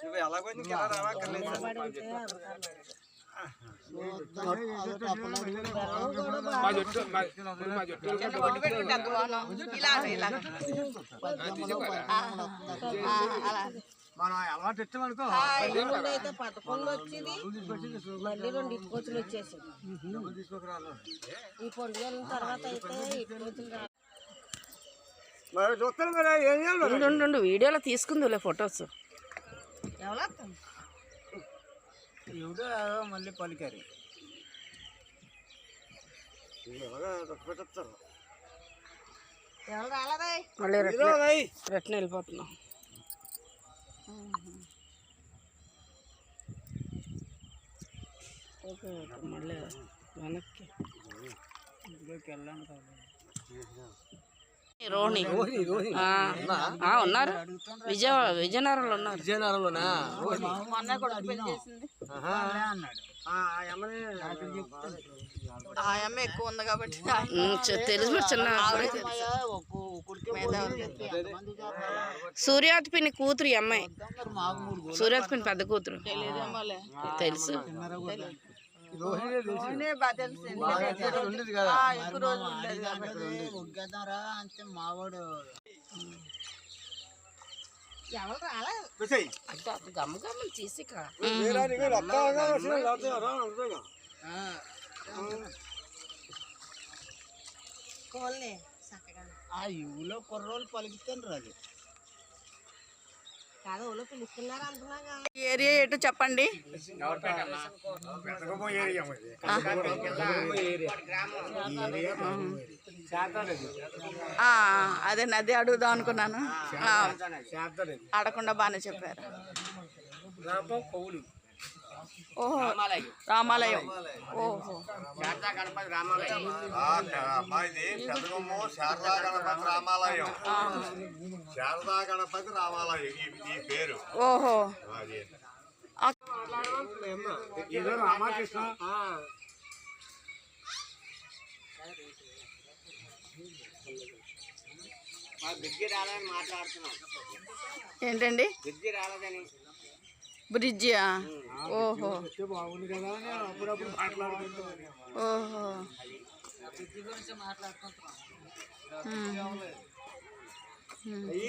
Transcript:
నువ్వు ఎలాగో నీకు ఎలా రావక్కర్లేదు సార్. మనం అలవాటు ఇచ్చామనుకో అయితే పదకొండు వచ్చింది. మళ్ళీ రెండు ఇటుకొచ్చులు వచ్చేసి ఈ పండుగ వెళ్ళిన తర్వాత అయితే ఇటుకొచ్చులు రా మరి చూస్తాను కదా ఏం చేయాలి ఉండు, ఉండు, ఉండు వీడియోలో తీసుకుందులే ఫొటోస్. ఎవరు ఎవడో మళ్ళీ పలికారు ఎవరు రాలేదా? రిటర్న్ వెళ్ళిపోతున్నాం. మళ్ళీ వెనక్కి రోహిణి ఆ, ఆ, ఉన్నారు. విజయ విజయనగరంలో ఉన్నారు. విజయనగరంలోనా? మొన్న కూడా పెళ్ళి చేసింది. ఆ అమ్మ ఎక్కువ ఉంది కాబట్టి తెలుసు మరి చిన్న సూర్యాతి పిన్ని కూతురు ఈ అమ్మాయి. సూర్యాతి పిన్ని పెద్ద కూతురు. తెలుసు. ఉండేది కదా. అంటే మావాడు ఎవరు రాలేదు అంటే అది గమ్మ గమ్మ తీసి కా కోల్ని చక్కగా ఆ. ఇవులో కుర్రోళ్ళు పలికితే రాదు. ఏరియా ఏంటో చెప్పండి. ఆ, అదే నది అడుగుదాం అనుకున్నాను. అడగకుండా బాగానే చెప్పారు. ఓహో. రామాలయం. ఓహో. అమ్మాయిది పెద్దగమ్మ శారదా గణపతి రామాలయం. శారదా గణపతి రామాలయం ఈ- పేరు. ఓహో. అది. ఏదో రామకృష్ణ. ఏంటండి? బుద్ధి రాలేదని. బ్రిడ్జియా ఓహో. బాగుంది కదా అప్పుడప్పుడు మాట్లాడుకుంటూ ఓహో. అయ్యి